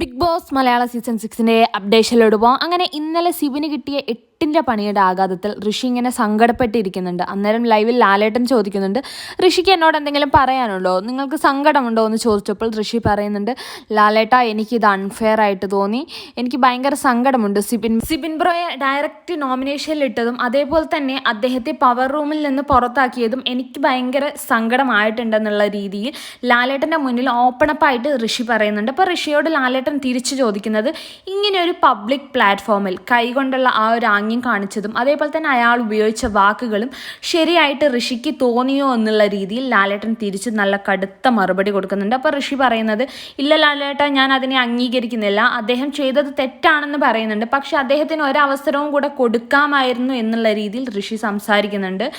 Big boss മലയാള season സിക്സിന്റെ അപ്ഡേഷനിലോട് പോകാം അങ്ങനെ ഇന്നലെ സിബിന് കിട്ടിയ എട്ടിന്റെ പണിയുടെ ആഘാതത്തിൽ ഋഷി ഇങ്ങനെ സങ്കടപ്പെട്ടിരിക്കുന്നുണ്ട്. അന്നേരം ലൈവിൽ ലാലേട്ടൻ ചോദിക്കുന്നുണ്ട് ഋഷിക്ക് എന്നോട് എന്തെങ്കിലും പറയാനുണ്ടോ? നിങ്ങൾക്ക് സങ്കടമുണ്ടോ? എന്ന് ചോദിച്ചപ്പോൾ ഋഷി പറയുന്നുണ്ട് ലാലേട്ട എനിക്കിത് അൺഫെയർ ആയിട്ട് തോന്നി. എനിക്ക് ഭയങ്കര സങ്കടമുണ്ട് സിബിൻ. സിബിൻ ബ്രോയെ ഡയറക്റ്റ് നോമിനേഷനിൽ ഇട്ടതും അതേപോലെ തന്നെ അദ്ദേഹത്തെ പവർ റൂമിൽ നിന്ന് പുറത്താക്കിയതും എനിക്ക് ഭയങ്കര സങ്കടമായിട്ടുണ്ടെന്നുള്ള രീതിയിൽ ലാലേട്ടന്റെ മുന്നിൽ ഓപ്പണപ്പായിട്ട് ഋഷി പറയുന്നുണ്ട്. അപ്പോൾ ഋഷിയോട് ലാലേട്ടൻ തിരിച്ചു ചോദിക്കുന്നത് ഇങ്ങനെ ഒരു പബ്ലിക് പ്ലാറ്റ്ഫോമിൽ കൈകൊണ്ടുള്ള ആ ഒരു ആംഗ്യം കാണിച്ചതും അതേപോലെ തന്നെ അയാൾ ഉപയോഗിച്ച വാക്കുകളും ശരിയായിട്ട് ഋഷിക്ക് തോന്നിയോ എന്നുള്ള രീതിയിൽ ലാലേട്ടൻ തിരിച്ച് നല്ല കടുത്ത മറുപടി കൊടുക്കുന്നുണ്ട്. അപ്പോൾ ഋഷി പറയുന്നത് ഇല്ല ലാലേട്ട ഞാൻ അതിനെ അംഗീകരിക്കുന്നില്ല. അദ്ദേഹം ചെയ്തത് തെറ്റാണെന്ന് പറയുന്നുണ്ട്. പക്ഷെ അദ്ദേഹത്തിന് ഒരവസരവും കൂടെ കൊടുക്കാമായിരുന്നു എന്നുള്ള രീതിയിൽ ഋഷി സംസാരിക്കുന്നുണ്ട്.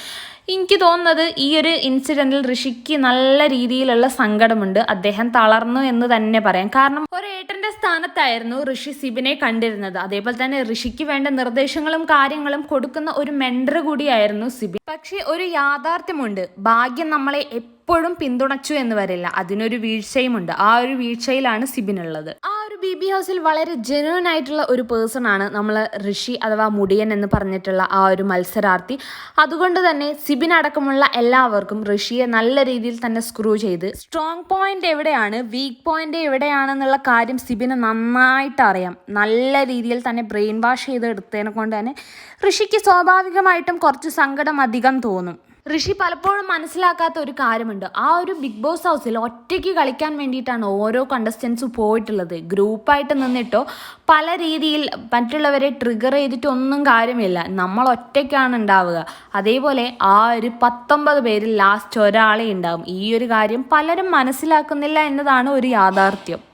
എനിക്ക് തോന്നുന്നത് ഈ ഒരു ഇൻസിഡന്റിൽ ഋഷിക്ക് നല്ല രീതിയിലുള്ള സങ്കടമുണ്ട്. അദ്ദേഹം തളർന്നു എന്ന് തന്നെ പറയാം. കാരണം ഒരു ഏട്ടന്റെ സ്ഥാനത്തായിരുന്നു ഋഷി സിബിനെ കണ്ടിരുന്നത്. അതേപോലെ തന്നെ ഋഷിക്ക് വേണ്ട നിർദ്ദേശങ്ങളും കാര്യങ്ങളും കൊടുക്കുന്ന ഒരു മെൻഡർ കൂടിയായിരുന്നു സിബി. പക്ഷേ ഒരു യാഥാർത്ഥ്യമുണ്ട്. ഭാഗ്യം നമ്മളെ എപ്പോഴും പിന്തുണച്ചു എന്ന് വരില്ല. അതിനൊരു വീഴ്ചയുമുണ്ട്. ആ ഒരു വീഴ്ചയിലാണ് സിബിനുള്ളത്. ബി ബി ഹൗസിൽ വളരെ ജെന്യൂൻ ആയിട്ടുള്ള ഒരു പേഴ്സൺ ആണ് നമ്മൾ ഋഷി അഥവാ മുടിയൻ എന്ന് പറഞ്ഞിട്ടുള്ള ആ ഒരു മത്സരാർത്ഥി. അതുകൊണ്ട് തന്നെ സിബിൻ അടക്കമുള്ള എല്ലാവർക്കും ഋഷിയെ നല്ല രീതിയിൽ തന്നെ സ്ക്രൂ ചെയ്ത്. സ്ട്രോങ് പോയിന്റ് എവിടെയാണ്? വീക്ക് പോയിന്റ് എവിടെയാണെന്നുള്ള കാര്യം സിബിന് നന്നായിട്ട് അറിയാം. നല്ല രീതിയിൽ തന്നെ ബ്രെയിൻ വാഷ് ചെയ്ത് എടുത്തതിനെ കൊണ്ട് തന്നെ ഋഷിക്ക് സ്വാഭാവികമായിട്ടും കുറച്ച് സങ്കടം അധികം തോന്നും. ഋഷി പലപ്പോഴും മനസ്സിലാക്കാത്ത ഒരു കാര്യമുണ്ട്. ആ ഒരു ബിഗ് ബോസ് ഹൗസിൽ ഒറ്റയ്ക്ക് കളിക്കാൻ വേണ്ടിയിട്ടാണ് ഓരോ കണ്ടസ്റ്റൻസും പോയിട്ടുള്ളത്. ഗ്രൂപ്പായിട്ട് നിന്നിട്ടോ പല രീതിയിൽ മറ്റുള്ളവരെ ട്രിഗർ ചെയ്തിട്ടൊന്നും കാര്യമില്ല. നമ്മൾ ഒറ്റയ്ക്കാണ് ഉണ്ടാവുക. അതേപോലെ ആ ഒരു പത്തൊമ്പത് പേരിൽ ലാസ്റ്റ് ഒരാളെ ഉണ്ടാവും. ഈ ഒരു കാര്യം പലരും മനസ്സിലാക്കുന്നില്ല എന്നതാണ് ഒരു യാഥാർത്ഥ്യം.